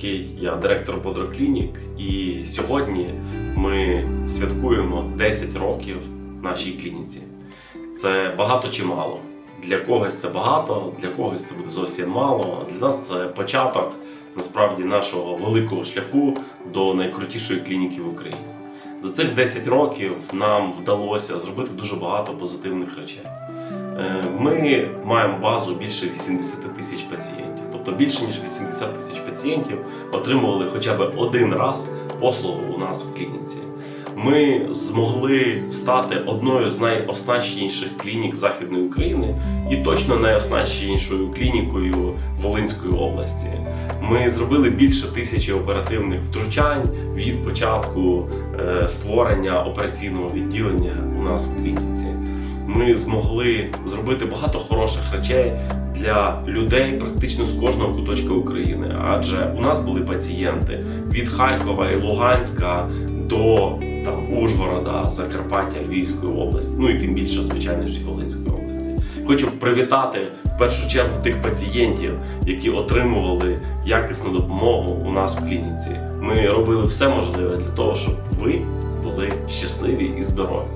Ковальський, я директор Бодроклінік, і сьогодні ми святкуємо 10 років нашій клініці. Це багато чи мало. Для когось це багато, для когось це буде зовсім мало. Для нас це початок насправді нашого великого шляху до найкрутішої клініки в Україні. За цих 10 років нам вдалося зробити дуже багато позитивних речей. Е, Ми маємо базу більше 80 тисяч пацієнтів. Тобто більше ніж 80 тисяч пацієнтів отримували хоча б один раз послугу у нас в клініці. Ми змогли стати одною з найоснащеніших клінік Західної України і точно найоснащенішою клінікою Волинської області. Ми зробили більше тисячі оперативних втручань від початку е, створення операційного відділення у нас в клініці. Ми змогли зробити багато хороших речей для людей практично з кожного куточка України. Адже у нас були пацієнти від Харкова і Луганська до там Ужгорода, Закарпаття, Львівської області, ну і тим більше, звичайно ж, Волинської області. Хочу привітати в першу чергу тих пацієнтів, які отримували якісну допомогу у нас в клініці. Ми робили все можливе для того, щоб ви були щасливі і здорові.